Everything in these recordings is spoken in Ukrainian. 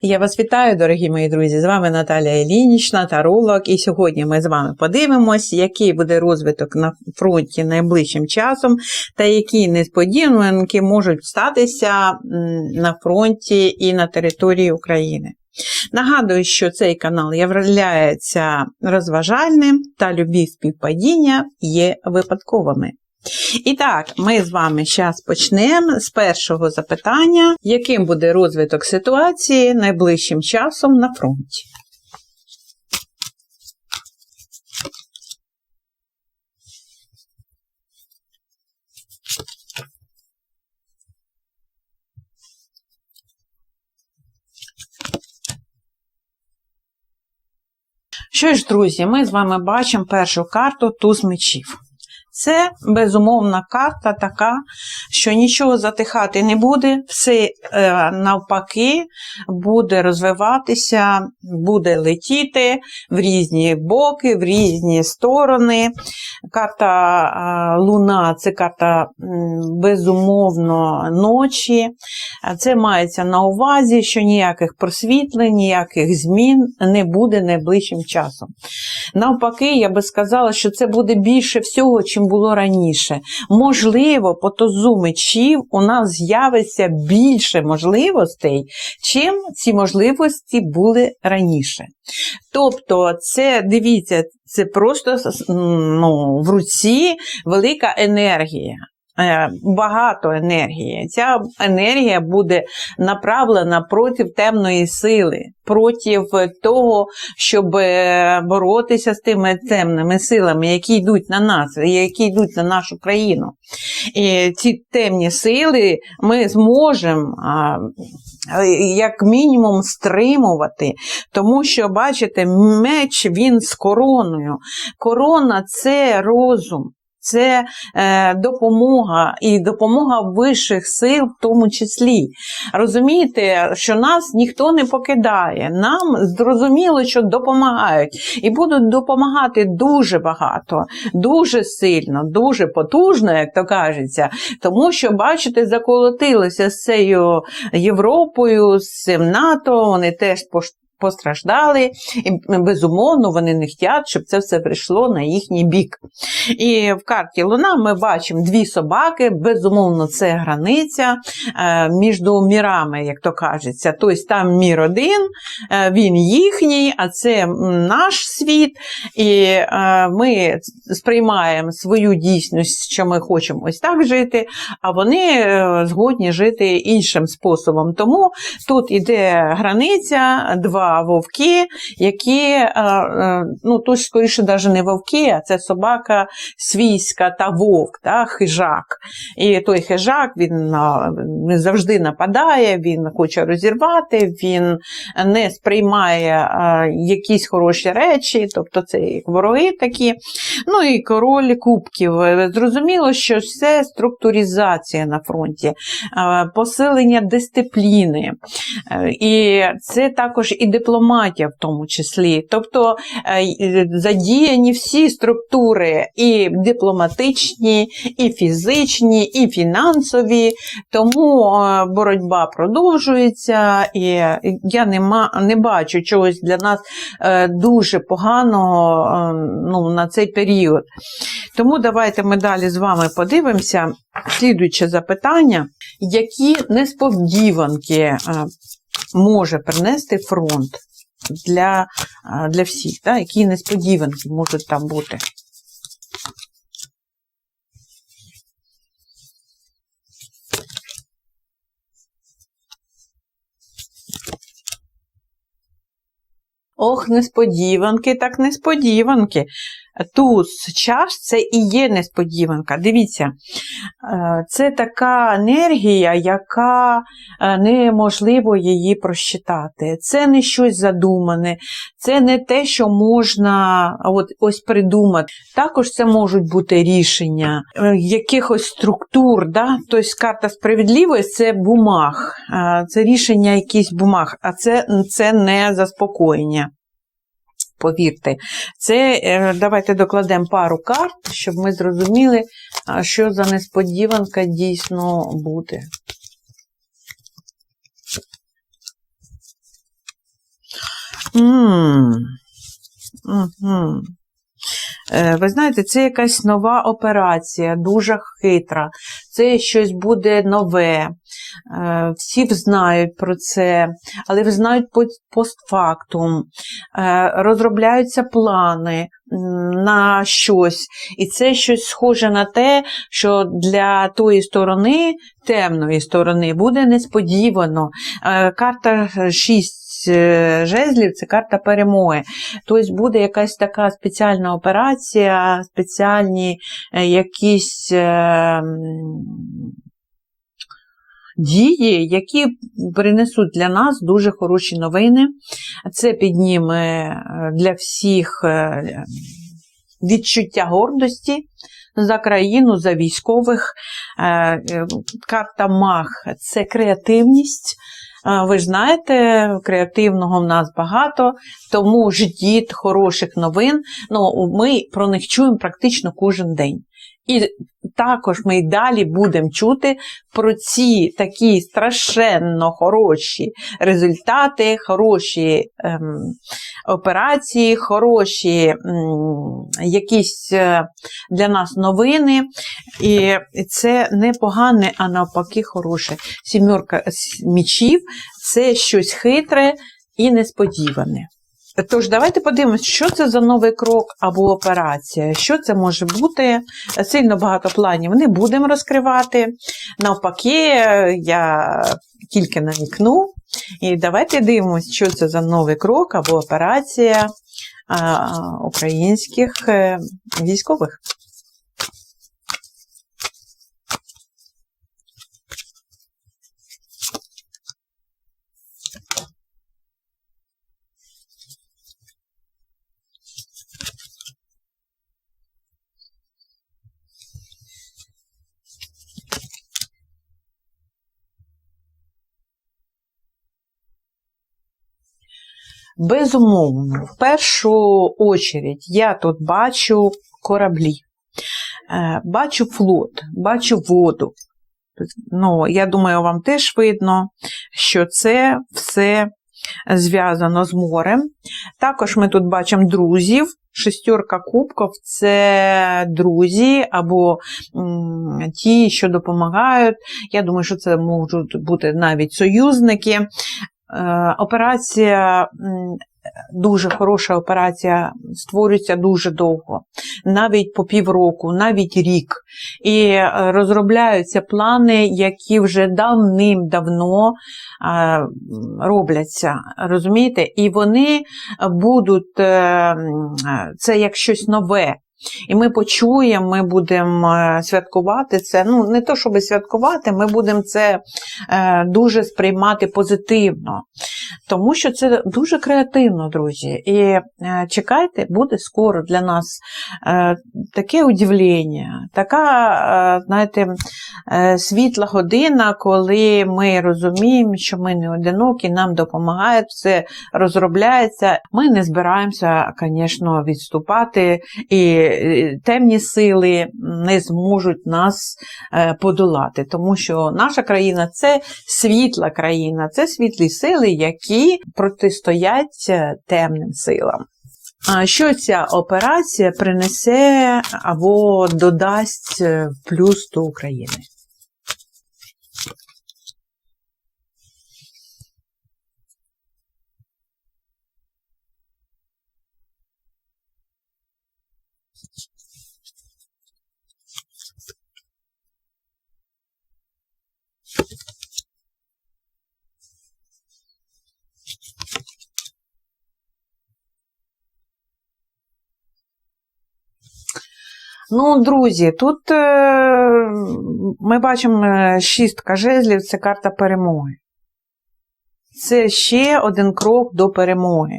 Я вас вітаю, дорогі мої друзі! З вами Наталія Ілінічна, таролог. І сьогодні ми з вами подивимось, який буде розвиток на фронті найближчим часом, та які несподіванки можуть статися на фронті і на території України. Нагадую, що цей канал являється розважальним та любі співпадіння є випадковими. І так, ми з вами зараз почнемо з першого запитання, яким буде розвиток ситуації найближчим часом на фронті. Що ж, друзі, ми з вами бачимо першу карту туз мечів. Це безумовна карта така, що нічого затихати не буде, все е, навпаки буде розвиватися, буде летіти в різні боки, в різні сторони. Карта Луна це карта безумовно ночі. Це мається на увазі, що ніяких просвітлень, ніяких змін не буде найближчим часом. Навпаки, я би сказала, що це буде більше всього, чим було раніше. Можливо, по мечів у нас з'явиться більше можливостей, чим ці можливості були раніше. Тобто, це дивіться, це просто ну, в руці велика енергія. Е, Багато енергії. Ця енергія буде направлена проти темної сили, проти того, щоб е, боротися з тими темними силами, які йдуть на нас, які йдуть на нашу країну. І ці темні сили ми зможемо як мінімум стримувати, тому що, бачите, меч він з короною. Корона це розум. Це е, допомога і допомога вищих сил, в тому числі. Розумієте, що нас ніхто не покидає. Нам зрозуміло, що допомагають, і будуть допомагати дуже багато, дуже сильно, дуже потужно, як то кажеться. Тому що, бачите, заколотилися з цією Європою, з цим НАТО. Вони теж Постраждали, і безумовно вони не хочуть, щоб це все прийшло на їхній бік. І в карті Луна ми бачимо дві собаки, безумовно, це границя е, між мірами, як то кажеться. Тобто там мір один, е, він їхній, а це наш світ. І е, ми сприймаємо свою дійсність, що ми хочемо ось так жити, а вони згодні жити іншим способом. Тому тут іде границя, два вовки, які, е, е, ну тут скоріше навіть не вовки, а це собака свійська та вовк, та, хижак. І той хижак він, завжди нападає, він хоче розірвати, він не сприймає якісь хороші речі, тобто це як вороги такі. Ну і король кубків. Зрозуміло, що це структуризація на фронті, посилення дисципліни. Е, І це також і дипломатія в тому числі. Тобто е, задіяні всі структури, і дипломатичні, і фізичні, і фінансові. Тому е, боротьба продовжується, і я не, не бачу чогось для нас е, дуже поганого е, ну, на цей період. Тому давайте ми далі з вами подивимося. Слідуюче запитання, які несподіванки е, може принести фронт для, для всіх, да? які несподіванки можуть там бути. Ох, несподіванки, так несподіванки. Туз час це і є несподіванка. Дивіться, е, це така енергія, яка е, неможливо її просчитати. Це не щось задумане, це не те, що можна от, ось придумати. Також це можуть бути рішення е, якихось структур. Да? Тобто карта справедливості це бумаг, це рішення якихось бумаг, а це, це не заспокоєння. Повірте, це е, давайте докладемо пару карт, щоб ми зрозуміли, що за несподіванка дійсно буде. М. Мгм. Е, Ви знаєте, це якась нова операція, дуже хитра. Це щось буде нове. Е, Всі знають про це, але знають постфактум. Е, Розробляються плани на щось. І це щось схоже на те, що для тої сторони, темної сторони, буде несподівано. Е, Карта 6 жезлів це карта перемоги. Тобто буде якась така спеціальна операція, спеціальні е, якісь е, дії, які принесуть для нас дуже хороші новини. Це підніме е, для всіх е, відчуття гордості за країну, за військових. Е, е, Карта Мах це креативність. Ви ж знаєте, креативного в нас багато, тому ждіть хороших новин. Ну, ми про них чуємо практично кожен день. І також ми й далі будемо чути про ці такі страшенно хороші результати, хороші ем, операції, хороші м, якісь е, для нас новини. І це не погане, а навпаки, хороше. Сімерка мічів це щось хитре і несподіване. Тож, давайте подивимось, що це за новий крок або операція, що це може бути. Сильно багато планів не будемо розкривати. Навпаки, я тільки намікну. І давайте дивимося, що це за новий крок або операція українських е, військових. Безумовно, в першу очередь я тут бачу кораблі, е, бачу флот, бачу воду. Ну, я думаю, вам теж видно, що це все зв'язано з морем. Також ми тут бачимо друзів. Шестерка кубків це друзі або ті, що допомагають. Я думаю, що це можуть бути навіть союзники. Е, Операція дуже хороша операція, створюється дуже довго, навіть по півроку, навіть рік. І е, розробляються плани, які вже давним-давно е, робляться. Розумієте? І вони будуть, це як щось нове. І ми почуємо, ми будемо е, святкувати це. Ну, не то, щоб святкувати, ми будемо це е, дуже сприймати позитивно. Тому що це дуже креативно, друзі. І е, чекайте, буде скоро для нас таке удивлення, така, знаєте, світла година, коли ми розуміємо, що ми не одинокі, нам допомагають, все розробляється. Ми не збираємося, звісно, відступати, і темні сили не зможуть нас е, подолати, тому що наша країна це світла країна, це світлі сили, які протистоять е, темним силам. Що ця операція принесе або додасть е, плюс до України? Ну, друзі, тут е, ми бачимо е, шістка жезлів це карта перемоги. Це ще один крок до перемоги.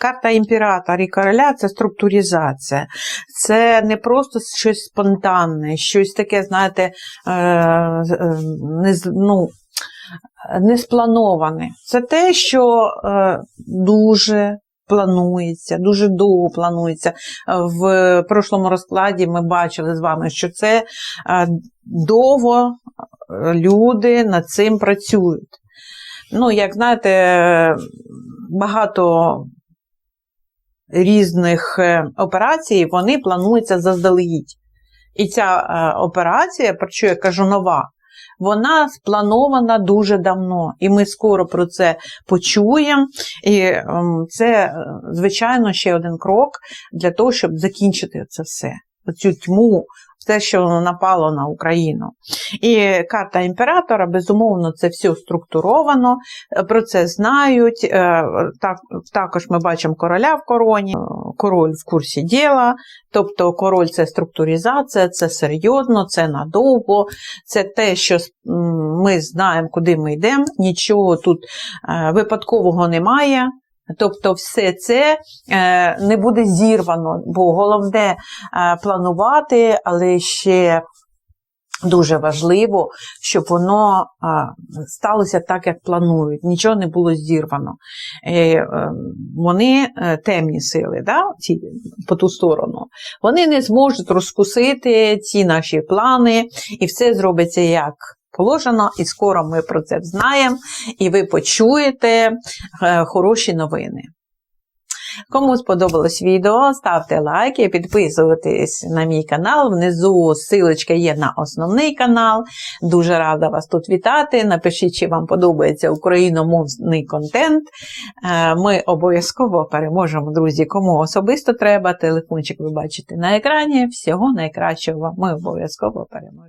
Карта імператора і короля це структуризація. Це не просто щось спонтанне, щось таке, знаєте, е, е, не, ну, не сплановане. Це те, що е, дуже планується, дуже довго планується. Е, В прошлому розкладі ми бачили з вами, що це е, довго е, люди над цим працюють. Ну, як знаєте, багато різних операцій вони плануються заздалегідь. І ця операція, про що я кажу нова, вона спланована дуже давно, і ми скоро про це почуємо. І ем, це, е, звичайно, ще один крок для того, щоб закінчити це все. Оцю тьму, те, що напало на Україну. І карта імператора, безумовно, це все структуровано, про це знають. Е, Так, також ми бачимо короля в короні, король в курсі діла, тобто король це структуризація, це серйозно, це надовго, це те, що ми знаємо, куди ми йдемо, нічого тут е, випадкового немає. Тобто все це е, не буде зірвано, бо головне е, планувати, але ще дуже важливо, щоб воно е, сталося так, як планують. Нічого не було зірвано. Вони темні сили, да, ці, по ту сторону, вони не зможуть розкусити ці наші плани, і все зробиться як. Положено, і скоро ми про це знаємо, і ви почуєте е, хороші новини. Кому сподобалось відео, ставте лайки, підписуйтесь на мій канал. Внизу ссылочка є на основний канал. Дуже рада вас тут вітати. Напишіть, чи вам подобається україномовний контент. Е, Ми обов'язково переможемо, друзі. Кому особисто треба, телефончик ви бачите на екрані. Всього найкращого. Ми обов'язково переможемо.